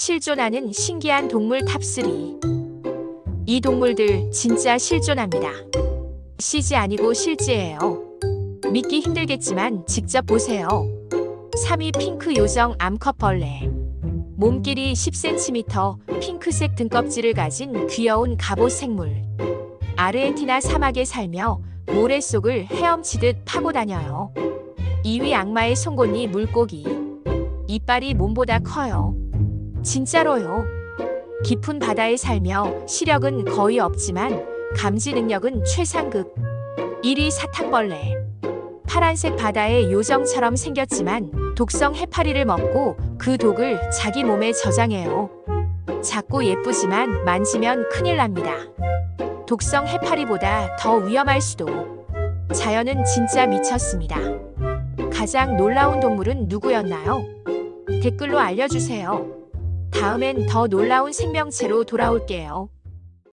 실존하는 신기한 동물 탑3. 이 동물들 진짜 실존합니다. CG 아니고 실제예요. 믿기 힘들겠지만 직접 보세요. 3위 핑크 요정 암컷벌레. 몸길이 10cm, 핑크색 등껍질을 가진 귀여운 갑옷 생물. 아르헨티나 사막에 살며 모래 속을 헤엄치듯 파고 다녀요. 2위 악마의 송곳니 물고기. 이빨이 몸보다 커요. 진짜로요. 깊은 바다에 살며 시력은 거의 없지만 감지 능력은 최상급. 1위 사탕벌레. 파란색 바다의 요정처럼 생겼지만 독성 해파리를 먹고 그 독을 자기 몸에 저장해요. 작고 예쁘지만 만지면 큰일 납니다. 독성 해파리보다 더 위험할 수도. 자연은 진짜 미쳤습니다. 가장 놀라운 동물은 누구였나요? 댓글로 알려주세요. 다음엔 더 놀라운 생명체로 돌아올게요.